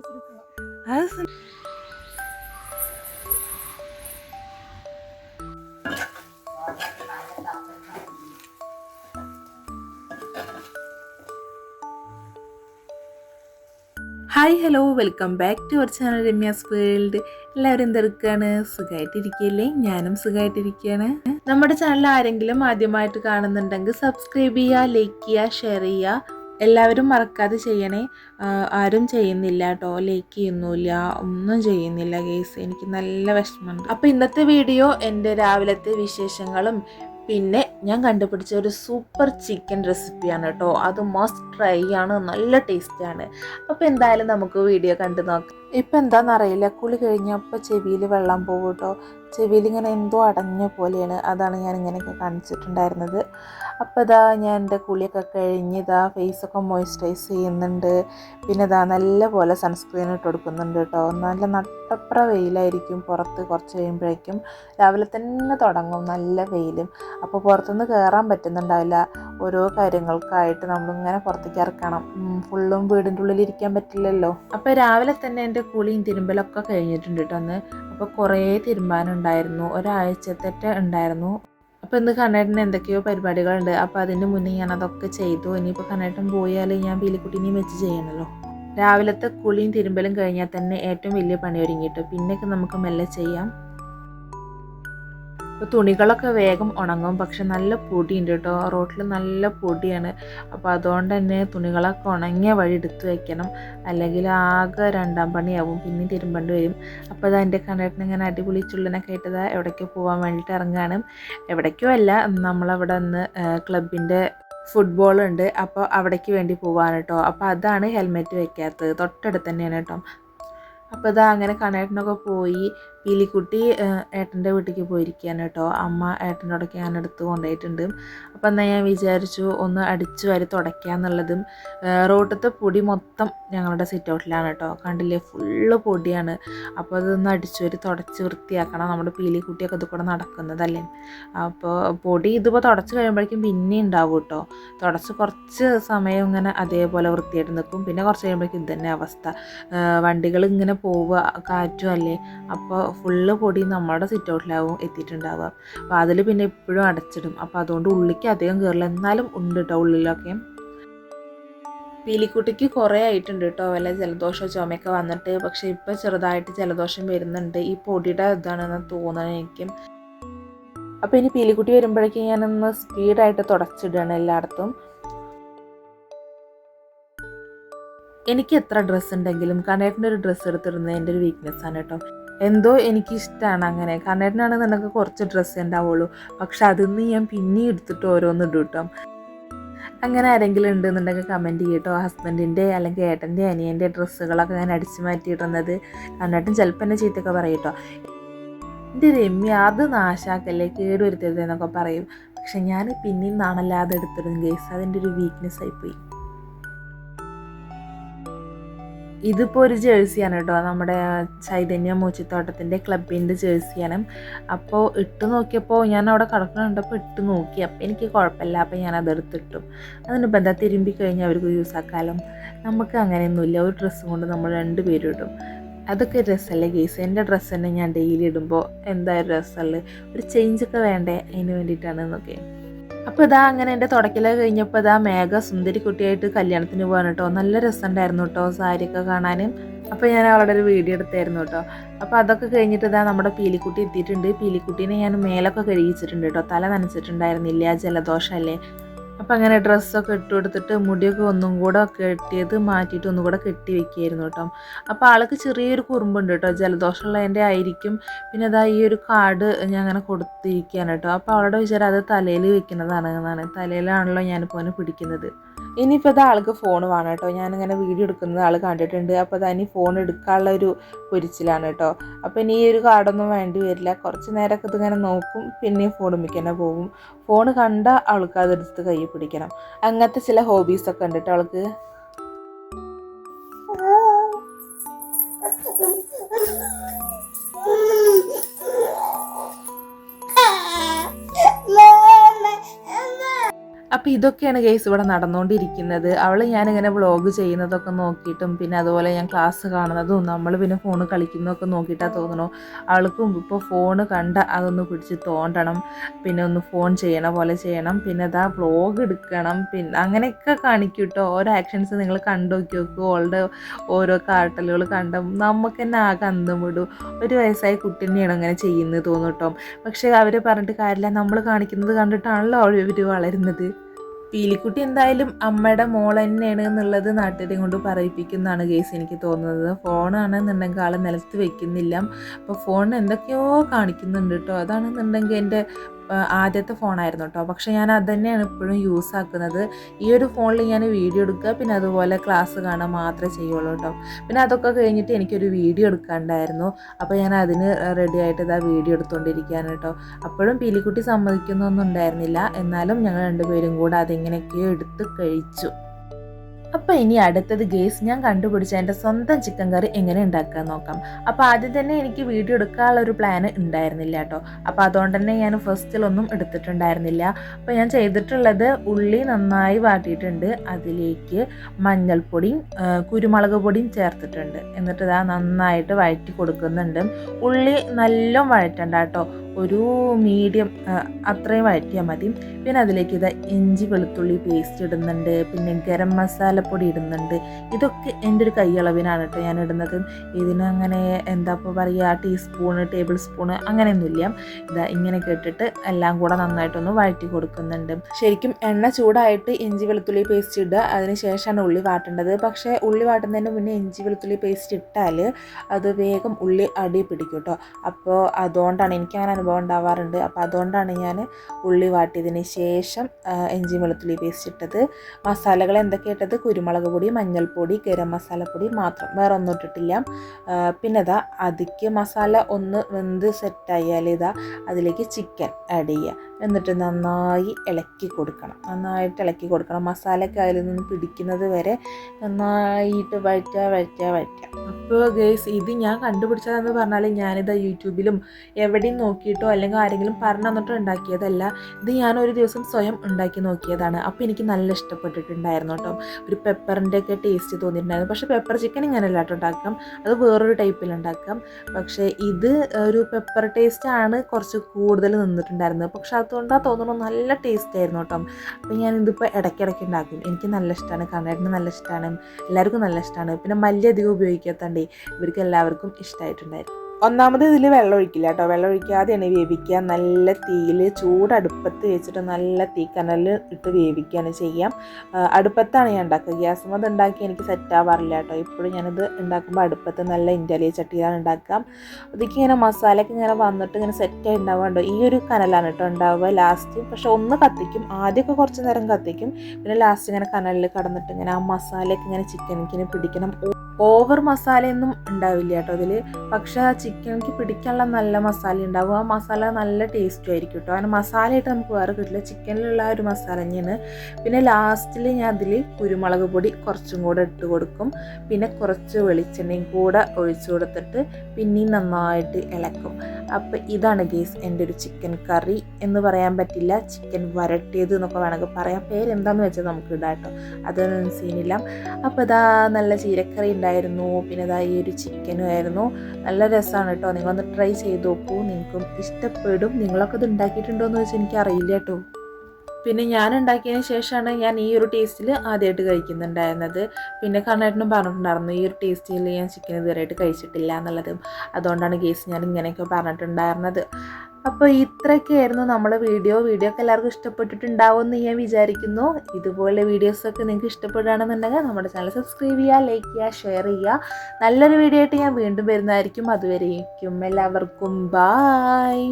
Hi hello welcome back to our channel Ramya's world. എല്ലാവരും എന്തെടുക്കാണ് സുഖമായിട്ടിരിക്കുകയല്ലേ ഞാനും സുഖമായിട്ടിരിക്കുകയാണ് നമ്മുടെ ചാനൽ ആരെങ്കിലും ആദ്യമായിട്ട് കാണുന്നുണ്ടെങ്കിൽ സബ്സ്ക്രൈബ് ചെയ്യുക ലൈക്ക് ചെയ്യുക ഷെയർ ചെയ്യുക. എല്ലാവരും മറക്കാതെ ചെയ്യണേ. ആരും ചെയ്യുന്നില്ല കേട്ടോ. ലൈക്ക് ചെയ്യുന്നില്ല. ഒന്നും ചെയ്യുന്നില്ല ഗേസ് എനിക്ക് നല്ല വിഷമമുണ്ട്. അപ്പോൾ ഇന്നത്തെ വീഡിയോ എന്റെ രാവിലത്തെ വിശേഷങ്ങളും പിന്നെ ഞാൻ കണ്ടുപിടിച്ച ഒരു സൂപ്പർ ചിക്കൻ റെസിപ്പിയാണ് കേട്ടോ. അത് മസ്റ്റ് ട്രൈ ആണ്. നല്ല ടേസ്റ്റാണ് അപ്പോൾ എന്തായാലും നമുക്ക് വീഡിയോ കണ്ടു നോക്കാം. ഇപ്പം എന്താണെന്നറിയില്ല കുളി കഴിഞ്ഞപ്പോൾ ചെവിയിൽ വെള്ളം പോകും കേട്ടോ. ചെവിയിൽ ഇങ്ങനെ എന്തോ അടഞ്ഞ പോലെയാണ് അതാണ് ഞാൻ ഇങ്ങനെയൊക്കെ കാണിച്ചിട്ടുണ്ടായിരുന്നത്. അപ്പോൾ ഇതാ ഞാൻ എന്റെ കുളിയൊക്കെ കഴിഞ്ഞ് ഇതാ ഫേസൊക്കെ മോയ്സ്ചറൈസ് ചെയ്യുന്നുണ്ട്. പിന്നെ ഇതാ നല്ല പോലെ സൺസ്ക്രീൻ ഇട്ട് കൊടുക്കുന്നുണ്ട് കേട്ടോ. നല്ല നട്ടപ്ര വെയിലായിരിക്കും പുറത്ത് കുറച്ച് കഴിയുമ്പോഴേക്കും. രാവിലെ തന്നെ തുടങ്ങും നല്ല വെയിലും. അപ്പോൾ പുറത്തുനിന്ന് കയറാൻ പറ്റുന്നുണ്ടാവില്ല. ഓരോ കാര്യങ്ങൾക്കായിട്ട് നമ്മളിങ്ങനെ പുറത്തേക്ക് ഇറക്കണം. ഫുള്ളും വീടിന്റെ ഉള്ളിൽ ഇരിക്കാൻ പറ്റില്ലല്ലോ. അപ്പോൾ രാവിലെ തന്നെ എന്റെ കുളിയും തിരുമ്പലൊക്കെ കഴിഞ്ഞിട്ടുണ്ട് കേട്ടോ അന്ന്. അപ്പോൾ കുറേ തീരുമാനം ഉണ്ടായിരുന്നു. ഒരാഴ്ചത്തെ ഉണ്ടായിരുന്നു. അപ്പോൾ ഇന്ന് കണ്ണേട്ടന് എന്തൊക്കെയോ പരിപാടികളുണ്ട്. അപ്പോൾ അതിന്റെ മുന്നേ ഞാൻ അതൊക്കെ ചെയ്തു. ഇനിയിപ്പോൾ കണ്ണേട്ടൻ പോയാൽ ഞാൻ പീലിക്കുട്ടീനെയും വെച്ച് ചെയ്യണമല്ലോ രാവിലത്തെ കുളിയും തിരുമ്പലും കഴിഞ്ഞാൽ തന്നെ ഏറ്റവും വലിയ പണി ഒരുങ്ങിയിട്ട് പിന്നെയൊക്കെ നമുക്ക് മെല്ലെ ചെയ്യാം. ഇപ്പോൾ തുണികളൊക്കെ വേഗം ഉണങ്ങും. പക്ഷെ നല്ല പൊടിയുണ്ട് കേട്ടോ. റോട്ടിൽ നല്ല പൊടിയാണ്. അപ്പോൾ അതുകൊണ്ട് തന്നെ തുണികളൊക്കെ ഉണങ്ങിയ വഴി എടുത്ത് വെക്കണം. അല്ലെങ്കിൽ ആകെ രണ്ടാം പണിയാവും. പിന്നെ തിരുമ്പേണ്ടി വരും. അപ്പോൾ അത് എന്റെ കണ്ടിട്ട് ഇങ്ങനെ അടിപൊളി ചുള്ളനൊക്കെ ആയിട്ട് ഇതാ എവിടേക്കോ പോകാൻ വേണ്ടിയിട്ട് ഇറങ്ങുകയാണ് എവിടേക്കോ അല്ല നമ്മളവിടെ നിന്ന് ക്ലബിന്റെ ഫുട്ബോൾ ഉണ്ട്. അപ്പോൾ അവിടേക്ക് വേണ്ടി പോവാണ് കേട്ടോ. അപ്പോൾ അതാണ് ഹെൽമെറ്റ് വെക്കാത്തത്. തൊട്ടടുത്ത് തന്നെയാണ് കേട്ടോ. അപ്പോൾ ഇതാ അങ്ങനെ കണേട്ടനൊക്കെ പോയി. പീലിക്കുട്ടി ഏട്ടന്റെ വീട്ടിലേക്ക് പോയിരിക്കുകയാണ് കേട്ടോ അമ്മ ഏട്ടന്റെ അവിടേക്ക് ഞാൻ എടുത്ത് കൊണ്ടുപോയിട്ടുണ്ട് അപ്പം എന്നാൽ ഞാൻ വിചാരിച്ചു ഒന്ന് അടിച്ചു വാരി തുടയ്ക്കാന്നുള്ളതും റോട്ടത്തെ പൊടി മൊത്തം ഞങ്ങളുടെ സിറ്റ് ഔട്ടിലാണ് കേട്ടോ കണ്ടില്ലേ? ഫുള്ള് പൊടിയാണ്. അപ്പോൾ അതൊന്ന് അടിച്ചു വാരി തുടച്ച് വൃത്തിയാക്കണം. നമ്മുടെ പീലിക്കുട്ടിയൊക്കെ ഇത് കൂടെ നടക്കുന്നതല്ലേ? അപ്പോൾ പൊടി ഇതിപ്പോൾ തുടച്ച് കഴിയുമ്പോഴേക്കും പിന്നെ ഉണ്ടാവും കേട്ടോ തുടച്ച് കുറച്ച് സമയം ഇങ്ങനെ അതേപോലെ വൃത്തിയായിട്ട് നിൽക്കും. പിന്നെ കുറച്ച് കഴിയുമ്പോഴേക്കും ഇത് തന്നെ അവസ്ഥ. വണ്ടികൾ ഇങ്ങനെ പോവുക കാറ്റും അല്ലേ? അപ്പോൾ ഫുള്ള് പൊടി നമ്മുടെ സിറ്റ് ഔട്ടിലാവും എത്തിയിട്ടുണ്ടാവുക. അപ്പോൾ അതിൽ പിന്നെ എപ്പോഴും അടച്ചിടും. അപ്പോൾ അതുകൊണ്ട് ഉള്ളിക്ക് അധികം കയറില്ല എന്നാലും ഉണ്ട് കേട്ടോ ഉള്ളിലൊക്കെ. പീലിക്കുട്ടിക്ക് കുറേ ആയിട്ടുണ്ട് കേട്ടോ വല്ല ജലദോഷം ചുമയൊക്കെ വന്നിട്ട്. പക്ഷേ ഇപ്പോൾ ചെറുതായിട്ട് ജലദോഷം വരുന്നുണ്ട്. ഈ പൊടിയുടെ ഇതാണെന്ന് തോന്നണം എനിക്ക്. അപ്പോൾ ഇനി പീലിക്കുട്ടി വരുമ്പോഴേക്കും ഞാനൊന്ന് സ്പീഡായിട്ട് തുടച്ചിടുകയാണ് എല്ലായിടത്തും. എനിക്ക് എത്ര ഡ്രസ്സ് ഉണ്ടെങ്കിലും കണ്ണേട്ടന്റെ ഒരു ഡ്രസ്സ് എടുത്തിടുന്നത് എന്റെ ഒരു വീക്ക്നെസ് ആണ് കേട്ടോ എന്തോ എനിക്കിഷ്ടമാണ് അങ്ങനെ. കണ്ണേട്ടനാണെങ്കിൽ നിനക്ക് കുറച്ച് ഡ്രസ്സ് ഉണ്ടാവുള്ളൂ പക്ഷെ അതിൽ നിന്ന് ഞാൻ പിന്നെ എടുത്തിട്ട് ഓരോന്ന് ഇടും കേട്ടോ അങ്ങനെ ആരെങ്കിലും ഉണ്ടെന്നുണ്ടെങ്കിൽ കമന്റ് ചെയ്യട്ടോ. ഹസ്ബൻഡിന്റെ അല്ലെങ്കിൽ ഏട്ടന്റെ അനിയന്റെ ഡ്രസ്സുകളൊക്കെ ഞാൻ അടിച്ചു മാറ്റിയിടുന്നത് കണ്ണേട്ടൻ ചിലപ്പോൾ എന്നെ ചീത്തൊക്കെ പറയട്ടോ എന്റെ രമ്യ അത് നാശാക്കല്ലേ? കേടുവരുത്തരുത് എന്നൊക്കെ പറയും. പക്ഷെ ഞാൻ പിന്നെയും നാണല്ലാതെ എടുത്തിടും ഗേസ് അതിന്റെ ഒരു വീക്ക്നെസ് ആയിപ്പോയി ഇതിപ്പോൾ ഒരു ജേഴ്സിയാണ് കേട്ടോ. നമ്മുടെ ചൈതന്യ മൂച്ചിത്തോട്ടത്തിന്റെ ക്ലബിന്റെ ജേഴ്സിയാണ് അപ്പോൾ ഇട്ട് നോക്കിയപ്പോൾ ഞാൻ അവിടെ കിടക്കുന്നുണ്ടപ്പോൾ ഇട്ട് നോക്കി. അപ്പോൾ എനിക്ക് കുഴപ്പമില്ല. അപ്പോൾ ഞാൻ അതെടുത്തിട്ടു അതിനിപ്പോൾ എന്താ തിരുമ്പി കഴിഞ്ഞാൽ അവർക്ക് യൂസ് ആക്കാലും? നമുക്ക് അങ്ങനെയൊന്നുമില്ല. ഒരു ഡ്രസ്സ് കൊണ്ട് നമ്മൾ രണ്ട് പേരും ഇടും. അതൊക്കെ രസമല്ലേ ഗേസ് എന്റെ ഡ്രസ്സ് തന്നെ ഞാൻ ഡെയിലി ഇടുമ്പോൾ എന്തായാലും രസമല്ലേ ഒരു ചേഞ്ചൊക്കെ വേണ്ടേ? അതിന് വേണ്ടിയിട്ടാണ് എന്നൊക്കെ. അപ്പോൾ ഇതാ അങ്ങനെ എന്റെ തുടക്കലൊക്കെ കഴിഞ്ഞപ്പോൾ ഇതാ മേഘ സുന്ദരി കുട്ടിയായിട്ട് കല്യാണത്തിന് പോകാൻ കേട്ടോ. നല്ല രസമുണ്ടായിരുന്നു കേട്ടോ സാരിയൊക്കെ കാണാനും അപ്പോൾ ഞാൻ അവളുടെ ഒരു വീഡിയോ എടുത്തായിരുന്നു കേട്ടോ. അപ്പോൾ അതൊക്കെ കഴിഞ്ഞിട്ട് ഇതാ നമ്മുടെ പീലിക്കുട്ടി എത്തിയിട്ടുണ്ട്. പീലിക്കുട്ടീനെ ഞാൻ മേലൊക്കെ കഴുകിച്ചിട്ടുണ്ട് കേട്ടോ. തല നനച്ചിട്ടുണ്ടായിരുന്നില്ല ജലദോഷമല്ലേ? അപ്പം അങ്ങനെ ഡ്രസ്സൊക്കെ ഇട്ട് കൊടുത്തിട്ട് മുടിയൊക്കെ ഒന്നും കൂടെ കെട്ടിയത് മാറ്റിയിട്ട് ഒന്നും കൂടെ കെട്ടി വെക്കുകയായിരുന്നു കേട്ടോ. അപ്പോൾ ആൾക്ക് ചെറിയൊരു കുറുമ്പുണ്ട് കേട്ടോ. ജലദോഷമുള്ളതിന്റെ ആയിരിക്കും. പിന്നെ അതാ ഈ ഒരു കാർഡ് ഞാൻ അങ്ങനെ കൊടുത്തിരിക്കുകയാണ് കേട്ടോ. അപ്പോൾ അവളുടെ വിചാരം അത് തലയിൽ വെക്കുന്നതാണ് എന്നാണ്. തലയിലാണല്ലോ ഞാനിപ്പോൾ അവനെ പിടിക്കുന്നത്. ഇനിയിപ്പോൾ അത് ആൾക്ക് ഫോൺ വേണം കേട്ടോ ഞാനിങ്ങനെ വീഡിയോ എടുക്കുന്നത് ആൾ കണ്ടിട്ടുണ്ട്. അപ്പോൾ അത് ഇനി ഫോൺ എടുക്കാനുള്ള ഒരു പൊരിച്ചിലാണ് കേട്ടോ അപ്പോൾ ഇനി ഈ ഒരു കാർഡൊന്നും വേണ്ടി വരില്ല. കുറച്ച് നേരമൊക്കെ ഇതിങ്ങനെ നോക്കും. പിന്നെ ഫോൺ മിക്കന്നെ പോകും. ഫോൺ കണ്ട ആൾക്ക് അതെടുത്ത് കൈ പിടിക്കണം. അങ്ങനത്തെ ചില ഹോബീസൊക്കെ ഉണ്ട് കേട്ടോ ആൾക്ക്. അപ്പോൾ ഇതൊക്കെയാണ് കേസ് ഇവിടെ നടന്നുകൊണ്ടിരിക്കുന്നത് അവൾ ഞാനിങ്ങനെ വ്ളോഗ് ചെയ്യുന്നതൊക്കെ നോക്കിയിട്ടും പിന്നെ അതുപോലെ ഞാൻ ക്ലാസ് കാണുന്നതും നമ്മൾ പിന്നെ ഫോൺ കളിക്കുന്നതൊക്കെ നോക്കിയിട്ടാണ് തോന്നണു അവൾക്കും ഇപ്പോൾ ഫോൺ കണ്ട അതൊന്ന് പിടിച്ച് തോണ്ടണം. പിന്നെ ഒന്ന് ഫോൺ ചെയ്യണ പോലെ ചെയ്യണം. പിന്നെ അതാ വ്ളോഗ് എടുക്കണം. പിന്നെ അങ്ങനെയൊക്കെ കാണിക്കും കേട്ടോ ഓരോ ആക്ഷൻസ് നിങ്ങൾ കണ്ടു നോക്കി നോക്കൂ. അവളുടെ ഓരോ കാട്ടലുകൾ കണ്ട നമുക്ക് തന്നെ ആകെ അന്തം വിടും ഒരു വയസ്സായ കുട്ടി തന്നെയാണ് അങ്ങനെ ചെയ്യുന്നത് തോന്നും പക്ഷേ അവർ പറഞ്ഞിട്ട് കാര്യമില്ല. നമ്മൾ കാണിക്കുന്നത് കണ്ടിട്ടാണല്ലോ അവർ വളരുന്നത്. പീലിക്കുട്ടി എന്തായാലും അമ്മയുടെ മോൾ തന്നെയാണ് എന്നുള്ളത് നാട്ടുകാരെയും കൊണ്ട് പറയിപ്പിക്കുന്നതാണ് കേസ് എനിക്ക് തോന്നുന്നത്. ഫോണാണെന്നുണ്ടെങ്കിൽ ആൾ നിലത്ത് വെക്കുന്നില്ല. അപ്പോൾ ഫോൺ എന്തൊക്കെയോ കാണിക്കുന്നുണ്ട് കേട്ടോ. അതാണെന്നുണ്ടെങ്കിൽ എന്റെ ആദ്യത്തെ ഫോണായിരുന്നു കേട്ടോ പക്ഷേ ഞാൻ അത് തന്നെയാണ് ഇപ്പോഴും യൂസ് ആക്കുന്നത്. ഈ ഒരു ഫോണിൽ ഞാൻ വീഡിയോ എടുക്കുക പിന്നെ അതുപോലെ ക്ലാസ് കാണാൻ മാത്രമേ ചെയ്യുള്ളൂ കേട്ടോ പിന്നെ അതൊക്കെ കഴിഞ്ഞിട്ട് എനിക്കൊരു വീഡിയോ എടുക്കാണ്ടായിരുന്നു. അപ്പോൾ ഞാൻ അതിന് റെഡി ആയിട്ട് ഇതാ വീഡിയോ എടുത്തുകൊണ്ടിരിക്കുകയാണ് കേട്ടോ അപ്പോഴും പീലിക്കുട്ടി സമ്മതിക്കുന്നൊന്നും ഉണ്ടായിരുന്നില്ല. എന്നാലും ഞങ്ങൾ രണ്ടുപേരും കൂടെ അതെങ്ങനെയൊക്കെയോ എടുത്ത് കഴിച്ചു. അപ്പോൾ ഇനി അടുത്തത് ഗേസ് ഞാൻ കണ്ടുപിടിച്ച എന്റെ സ്വന്തം ചിക്കൻ കറി എങ്ങനെ ഉണ്ടാക്കാൻ നോക്കാം. അപ്പോൾ ആദ്യം തന്നെ എനിക്ക് വീഡിയോ എടുക്കാനുള്ള ഒരു പ്ലാൻ ഉണ്ടായിരുന്നില്ല കേട്ടോ. അപ്പോൾ അതുകൊണ്ട് തന്നെ ഞാൻ ഫസ്റ്റിലൊന്നും എടുത്തിട്ടുണ്ടായിരുന്നില്ല. അപ്പോൾ ഞാൻ ചെയ്തിട്ടുള്ളത് ഉള്ളി നന്നായി വാട്ടിയിട്ടുണ്ട്. അതിലേക്ക് മഞ്ഞൾപ്പൊടിയും കുരുമുളക് പൊടിയും ചേർത്തിട്ടുണ്ട്. എന്നിട്ട് ഇതാ നന്നായിട്ട് വഴറ്റി കൊടുക്കുന്നുണ്ട്. ഉള്ളി നല്ല വഴറ്റണ്ട കേട്ടോ. ഒരു മീഡിയം അത്രയും വഴറ്റിയാൽ മതി. പിന്നെ അതിലേക്ക് ഇതാ ഇഞ്ചി വെളുത്തുള്ളി പേസ്റ്റ് ഇടുന്നുണ്ട്. പിന്നെ ഗരം മസാലപ്പൊടി ഇടുന്നുണ്ട്. ഇതൊക്കെ എന്റെ ഒരു കൈയളവിനാണ് കേട്ടോ ഞാൻ ഇടുന്നത്. ഇതിനങ്ങനെ എന്താ ഇപ്പോൾ പറയുക ടീസ്പൂണ് ടേബിൾ സ്പൂണ് അങ്ങനെയൊന്നുമില്ല. ഇതാ ഇങ്ങനെ ഇട്ടിട്ട് എല്ലാം കൂടെ നന്നായിട്ടൊന്ന് വഴറ്റി കൊടുക്കുന്നുണ്ട്. ശരിക്കും എണ്ണ ചൂടായിട്ട് ഇഞ്ചി വെളുത്തുള്ളി പേസ്റ്റ് ഇടുക അതിന് ശേഷമാണ് ഉള്ളി വാട്ടേണ്ടത്. പക്ഷേ ഉള്ളി വാട്ടുന്നതിന് മുന്നേ ഇഞ്ചി വെളുത്തുള്ളി പേസ്റ്റ് ഇട്ടാൽ അത് വേഗം ഉള്ളി അടി പിടിക്കും കേട്ടോ. അപ്പോൾ അതുകൊണ്ടാണ് എനിക്ക് അങ്ങനെ അനുഭവം ഉണ്ടാവാറുണ്ട്. അപ്പോൾ അതുകൊണ്ടാണ് ഞാൻ ഉള്ളി വാട്ടിയതിന് ശേഷം ഇഞ്ചി വെളുത്തുള്ളി പേസ്റ്റ് ഇട്ടത്. മസാലകൾ എന്തൊക്കെ ഇട്ടത്? കുരുമുളക് പൊടി മഞ്ഞൾപ്പൊടി ഗരം മസാലപ്പൊടി മാത്രം. വേറെ ഒന്നും ഇട്ടിട്ടില്ല. പിന്നെ ഇതാ അതിക്ക് മസാല ഒന്ന് വെന്ത് സെറ്റായാൽ ഇതാ അതിലേക്ക് ചിക്കൻ ആഡ് ചെയ്യുക എന്നിട്ട് നന്നായി ഇളക്കി കൊടുക്കണം. നന്നായിട്ട് ഇളക്കി കൊടുക്കണം. മസാലയൊക്കെ അതിൽ നിന്ന് പിടിക്കുന്നത് വരെ നന്നായിട്ട് വഴറ്റുക വഴറ്റുക വഴറ്റുക. അപ്പോൾ ഗേസ് ഇത് ഞാൻ കണ്ടുപിടിച്ചതെന്ന് പറഞ്ഞാൽ ഞാനിത് യൂട്യൂബിലും എവിടെയും നോക്കിയിട്ടോ അല്ലെങ്കിൽ ആരെങ്കിലും പറഞ്ഞു തന്നിട്ടോ ഉണ്ടാക്കിയതല്ല. ഇത് ഞാൻ ഒരു ദിവസം സ്വയം ഉണ്ടാക്കി നോക്കിയതാണ്. അപ്പോൾ എനിക്ക് നല്ല ഇഷ്ടപ്പെട്ടിട്ടുണ്ടായിരുന്നു കേട്ടോ. ഒരു പെപ്പറിന്റെ ഒക്കെ ടേസ്റ്റ് തോന്നിയിട്ടുണ്ടായിരുന്നു. പക്ഷേ പെപ്പർ ചിക്കൻ ഇങ്ങനെ കേട്ടോ ഉണ്ടാക്കാം. അത് വേറൊരു ടൈപ്പിൽ ഉണ്ടാക്കാം. പക്ഷേ ഇത് ഒരു പെപ്പർ ടേസ്റ്റ് ആണ് കുറച്ച് കൂടുതൽ നിന്നിട്ടുണ്ടായിരുന്നത്. പക്ഷെ അതുകൊണ്ടാണ് തോന്നുന്നു നല്ല ടേസ്റ്റ് ആയിരുന്നു കേട്ടോ. അപ്പോൾ ഞാൻ ഇതിപ്പോൾ ഇടയ്ക്കിടയ്ക്ക് ഉണ്ടാക്കും. എനിക്ക് നല്ല ഇഷ്ടമാണ് കണ്ണേട്ടിന് നല്ല ഇഷ്ടമാണ് എല്ലാവർക്കും നല്ല ഇഷ്ടമാണ് പിന്നെ മല്ലി അധികം ഉപയോഗിക്കാത്തണ്ടേ ഇവർക്ക് എല്ലാവർക്കും ഇഷ്ടമായിട്ടുണ്ടായിരുന്നു ഒന്നാമത് ഇതിൽ വെള്ളം ഒഴിക്കില്ല കേട്ടോ. വെള്ളം ഒഴിക്കാതെയാണ് വേവിക്കുക. നല്ല തീയിൽ ചൂടടുപ്പത്ത് വെച്ചിട്ട് നല്ല തീ കനലിൽ ഇട്ട് വേവിക്കുകയാണ് ചെയ്യാം. അടുപ്പത്താണ് ഞാൻ ഉണ്ടാക്കുക. ഗ്യാസ് മത് ഉണ്ടാക്കി എനിക്ക് സെറ്റ് ആവാറില്ല കേട്ടോ. ഇപ്പോഴും ഞാനിത് ഉണ്ടാക്കുമ്പോൾ അടുപ്പത്ത് നല്ല ഇൻഡലിയ ചട്ടിയിലാണ് ഉണ്ടാക്കാം അതൊക്കെ ഇങ്ങനെ മസാലയൊക്കെ ഇങ്ങനെ വന്നിട്ട് ഇങ്ങനെ സെറ്റായി ഉണ്ടാവുക ഈ ഒരു കനലാണ് കേട്ടോ ഉണ്ടാവുക ലാസ്റ്റ് പക്ഷേ ഒന്ന് കത്തിക്കും. ആദ്യമൊക്കെ കുറച്ച് നേരം കത്തിക്കും. പിന്നെ ലാസ്റ്റ് ഇങ്ങനെ കനലിൽ കടന്നിട്ട് ഇങ്ങനെ ആ മസാലയൊക്കെ ഇങ്ങനെ ചിക്കനിക്കിന് പിടിക്കണം. ഓവർ മസാലയൊന്നും ഉണ്ടാവില്ല കേട്ടോ അതിൽ പക്ഷേ ആ ചിക്കനിക്ക് പിടിക്കാനുള്ള നല്ല മസാല ഉണ്ടാവും ആ മസാല നല്ല ടേസ്റ്റും ആയിരിക്കും കേട്ടോ. അങ്ങനെ മസാലയായിട്ട് നമുക്ക് വേറെ കിട്ടില്ല ചിക്കനിലുള്ള ആ ഒരു മസാല തന്നെയാണ്. പിന്നെ ലാസ്റ്റിൽ ഞാൻ അതിൽ കുരുമുളക് പൊടി കുറച്ചും കൂടെ ഇട്ട് കൊടുക്കും. പിന്നെ കുറച്ച് വെളിച്ചെണ്ണയും കൂടെ ഒഴിച്ചു കൊടുത്തിട്ട് പിന്നെയും നന്നായിട്ട് ഇളക്കും. അപ്പോൾ ഇതാണ് ഗേസ് എന്റെ ഒരു ചിക്കൻ കറി. എന്ന് പറയാൻ പറ്റില്ല ചിക്കൻ വരട്ടിയത് എന്നൊക്കെ വേണമെങ്കിൽ പറയാം. പേരെന്താണെന്ന് വെച്ചാൽ നമുക്ക് ഇടാം കേട്ടോ. അതൊന്നും സീനില്ല അപ്പോൾ ഇതാ നല്ല ചീരക്കറി ഉണ്ടായിരുന്നു. പിന്നെ ഇതാ ഈ ഒരു ചിക്കനും ആയിരുന്നു. നല്ല രസമാണ് കേട്ടോ. നിങ്ങളൊന്ന് ട്രൈ ചെയ്ത് നോക്കൂ. നിങ്ങൾക്കും ഇഷ്ടപ്പെടും. നിങ്ങളൊക്കെ ഇത് ഉണ്ടാക്കിയിട്ടുണ്ടോ എന്ന് വെച്ചാൽ എനിക്കറിയില്ല കേട്ടോ. പിന്നെ ഞാൻ ഉണ്ടാക്കിയതിന് ശേഷമാണ് ഞാൻ ഈ ഒരു ടേസ്റ്റിൽ ആദ്യമായിട്ട് കഴിക്കുന്നുണ്ടായിരുന്നത്. പിന്നെ കണ്ണേട്ടനും പറഞ്ഞിട്ടുണ്ടായിരുന്നു ഈ ഒരു ടേസ്റ്റിൽ ഞാൻ ചിക്കൻ ഇതുവരെയായിട്ട് കഴിച്ചിട്ടില്ല എന്നുള്ളത്. അതുകൊണ്ടാണ് കേസ് ഞാൻ ഇങ്ങനെയൊക്കെ പറഞ്ഞിട്ടുണ്ടായിരുന്നത്. അപ്പോൾ ഇത്രയൊക്കെയായിരുന്നു നമ്മുടെ വീഡിയോ വീഡിയോ ഒക്കെ എല്ലാവർക്കും ഇഷ്ടപ്പെട്ടിട്ടുണ്ടാവും എന്ന് ഞാൻ വിചാരിക്കുന്നു. ഇതുപോലെ വീഡിയോസൊക്കെ നിങ്ങൾക്ക് ഇഷ്ടപ്പെടുകയാണെന്നുണ്ടെങ്കിൽ നമ്മുടെ ചാനൽ സബ്സ്ക്രൈബ് ചെയ്യുക ലൈക്ക് ചെയ്യുക ഷെയർ ചെയ്യുക. നല്ലൊരു വീഡിയോ ആയിട്ട് ഞാൻ വീണ്ടും വരുന്നതായിരിക്കും. അതുവരെയും എല്ലാവർക്കും ബായ്